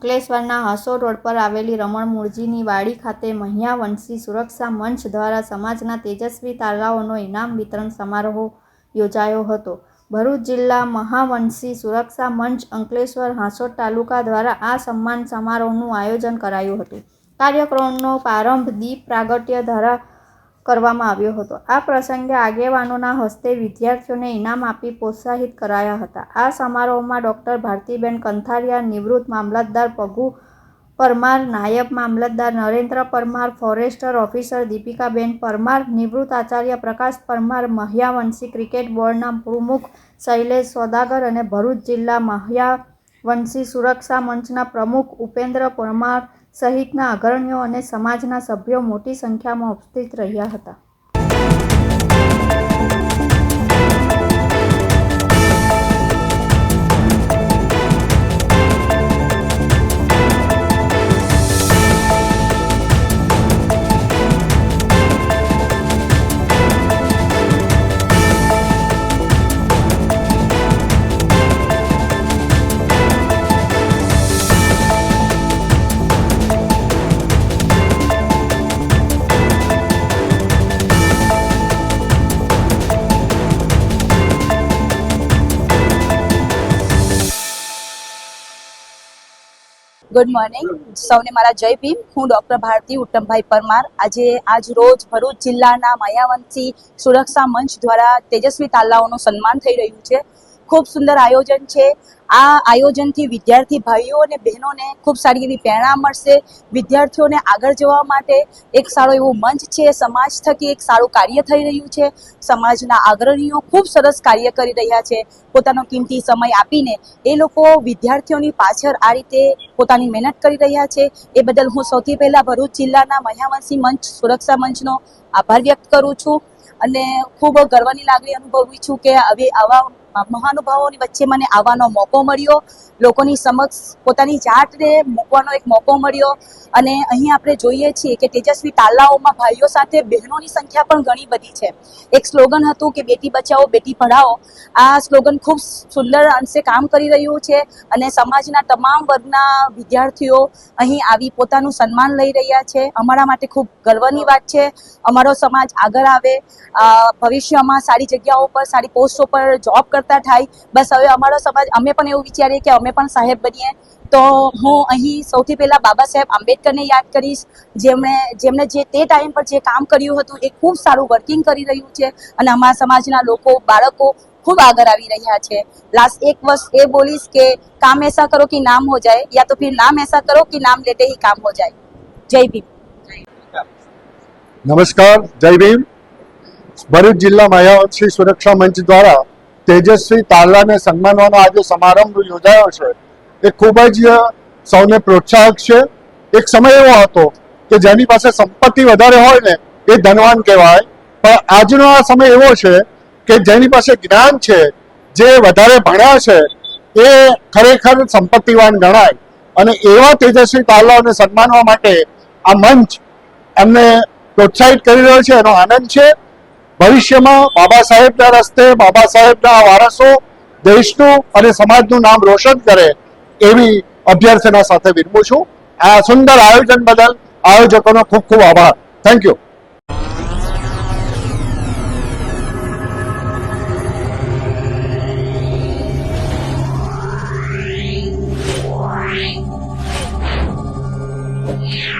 અંકલેશ્વરના હસો રોડ પર આવેલી રમણ મૂળજીની વાડી ખાતે મહિયા વંશી સુરક્ષા મંચ દ્વારા સમાજના તેજસ્વી તારાઓનો ઇનામ વિતરણ સમારોહ યોજાયો હતો. ભરૂચ જિલ્લા મહાવંશી સુરક્ષા મંચ અંકલેશ્વર હાંસોટ તાલુકા દ્વારા આ સન્માન સમારોહનું આયોજન કરાયું હતું. કાર્યક્રમનો પ્રારંભ દીપ પ્રાગટ્ય દ્વારા કરવામાં આવ્યો હતો. આ પ્રસંગે આગેવાનોના હસ્તે વિદ્યાર્થીઓને ઇનામ આપી પ્રોત્સાહિત કરાયા હતા. આ સમારોહમાં ડૉક્ટર ભારતીબેન કંથારિયા, નિવૃત્ત મામલતદાર પગુ પરમાર, નાયબ મામલતદાર નરેન્દ્ર પરમાર, ફોરેસ્ટર ઓફિસર દીપિકાબેન પરમાર, નિવૃત્ત આચાર્ય પ્રકાશ પરમાર, મહ્યાવંશી ક્રિકેટ બોર્ડના પ્રમુખ શૈલેષ સોદાગર અને ભરૂચ જિલ્લા મહ્યાવંશી સુરક્ષા મંચના પ્રમુખ ઉપેન્દ્ર પરમાર સહિતના અગ્રણીઓ અને સમાજના સભ્યો મોટી સંખ્યામાં ઉપસ્થિત રહ્યા હતા. ગુડ મોર્નિંગ સૌને મારા જય ભીમ. હું ડોક્ટર ભારતી ઉત્તમભાઈ પરમાર. આજે આજ રોજ ભરૂચ જિલ્લાના માયાવંશી સુરક્ષા મંચ દ્વારા તેજસ્વી તાલાઓનું સન્માન થઈ રહ્યું છે. ખૂબ સુંદર આયોજન છે. આ આયોજનથી વિદ્યાર્થી ભાઈઓ અને બહેનોને ખૂબ સારી એવી પ્રેરણા મળશે. વિદ્યાર્થીઓને આગળ જવા માટે એક સારો એવો મંચ છે. સમાજ થકી એક સારું કાર્ય થઈ રહ્યું છે. સમાજના અગ્રણીઓ ખૂબ સરસ કાર્ય કરી રહ્યા છે. પોતાનો કિંમતી સમય આપીને એ લોકો વિદ્યાર્થીઓની પાછળ આ રીતે પોતાની મહેનત કરી રહ્યા છે. એ બદલ હું સૌથી પહેલાં ભરૂચ જિલ્લાના મહ્યાવંશી મંચ, સુરક્ષા મંચનો આભાર વ્યક્ત કરું છું. અને ખૂબ ગર્વની લાગણી અનુભવું છું કે હવે આવા મહાનુભાવોની વચ્ચે મને આવવાનો મોકો મળ્યો. લોકોની સમક્ષ પોતાની જાતને મૂકવાનો એક મોકો મળ્યો. અને અહીં આપણે જોઈએ છીએ કે તેજસ્વી તાલાઓમાં ભાઈઓ સાથે બહેનોની સંખ્યા પણ ઘણી બધી છે. એક સ્લોગન હતું કે બેટી બચાવો, બેટી પઢાઓ. આ સ્લોગન ખૂબ સુંદર અંશે કામ કરી રહ્યું છે અને સમાજના તમામ વર્ગના વિદ્યાર્થીઓ અહીં આવી પોતાનું સન્માન લઈ રહ્યા છે. અમારા માટે ખૂબ ગર્વની વાત છે. અમારો સમાજ આગળ આવે. ભવિષ્યમાં સારી જગ્યાઓ પર, સારી પોસ્ટો પર, જોબ કરતાં થાય. બસ હવે અમારો સમાજ, અમે પણ એવું વિચારીએ કે અમે પણ સાહેબ બનીએ. તો હું અહીં સૌથી પહેલાં બાબા સાહેબ આંબેડકરને યાદ કરીશ. જેમણે જેમણે જે તે ટાઈમ પર જે કામ કર્યું હતું, એ ખૂબ સારું વર્કિંગ કરી રહ્યું છે. અને અમારા સમાજના લોકો, બાળકો ખૂબ આગળ આવી રહ્યા છે. લાસ્ટ એક વર્ષ એ બોલીશ કે કામ એસા કરો કે નામ હો જાય, યા તો ફિર નામ એસા કરો કે નામ લેટે હી કામ હો જાય. જય ભીમ. નમસ્કાર, જય ભીમ. ભરૂચ જિલ્લા માયાવંશી સુરક્ષા મંચ દ્વારા તેજસ્વી તાલાને સન્માનવાનો આજે સમારંભ યોજાયો છે, એ ખૂબ જ સૌને પ્રોત્સાહક છે. એક સમય એવો હતો કે જેની પાસે સંપત્તિ વધારે હોય ને, એ ધનવાન કહેવાય. પણ આજનો આ સમય એવો છે કે જેની પાસે જ્ઞાન છે, જે વધારે ભણ્યા છે, એ ખરેખર સંપત્તિવાન ગણાય. અને એવા તેજસ્વી તાલાઓને સન્માનવા માટે આ મંચ એમને પ્રોત્સાહિત કરી રહ્યો છે, એનો આનંદ છે. ભવિષ્યમાં બાબા સાહેબના રસ્તે, બાબા સાહેબના વારસો દેશનું અને સમાજનું નામ રોશન કરે એવી અભ્યર્થના સાથે વિરમું છું. આ સુંદર આયોજન બદલ આયોજકોનો ખૂબ ખૂબ આભાર. Thank you Yeah.